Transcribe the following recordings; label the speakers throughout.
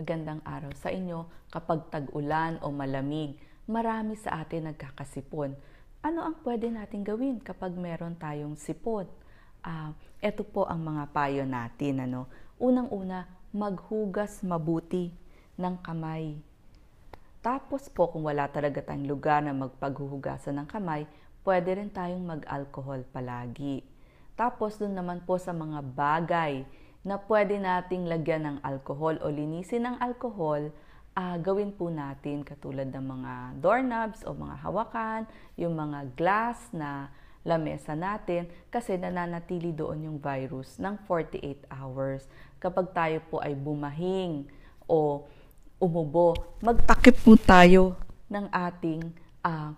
Speaker 1: Magandang araw sa inyo. Kapag tag-ulan o malamig, marami sa atin nagkakasipon. Ano ang pwede natin gawin kapag meron tayong sipon? Uh, ito po ang mga payo natin. Ano? Unang-una, maghugas mabuti ng kamay. Tapos po, kung wala talaga tayong lugar na magpaghuhugasan ng kamay, pwede rin tayong mag-alcohol palagi. Tapos, dun naman po sa mga bagay na pwede nating lagyan ng alcohol o linisin ng alcohol, uh, gawin po natin katulad ng mga doorknobs o mga hawakan, yung mga glass na lamesa natin kasi nananatili doon yung virus ng 48 hours. Kapag tayo po ay bumahing o umubo, magtakip po tayo ng ating uh,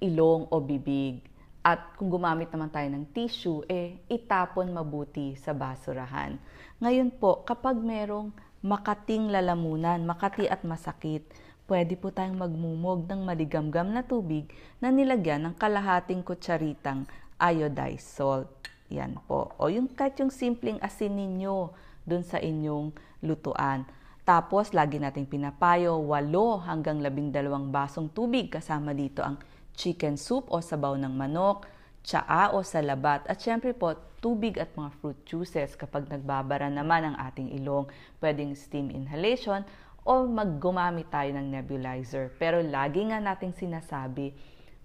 Speaker 1: ilong o bibig at kung gumamit naman tayo ng tissue, eh, itapon mabuti sa basurahan. Ngayon po, kapag merong makating lalamunan, makati at masakit, pwede po tayong magmumog ng maligamgam na tubig na nilagyan ng kalahating kutsaritang iodized salt. Yan po. O yung kahit yung simpleng asin ninyo dun sa inyong lutuan. Tapos, lagi nating pinapayo, 8 hanggang 12 basong tubig kasama dito ang chicken soup o sabaw ng manok, tsaa o salabat, at syempre po, tubig at mga fruit juices kapag nagbabara naman ang ating ilong. Pwedeng steam inhalation o maggumamit tayo ng nebulizer. Pero lagi nga nating sinasabi,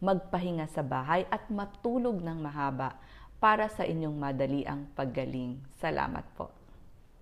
Speaker 1: magpahinga sa bahay at matulog ng mahaba para sa inyong madali ang paggaling. Salamat po.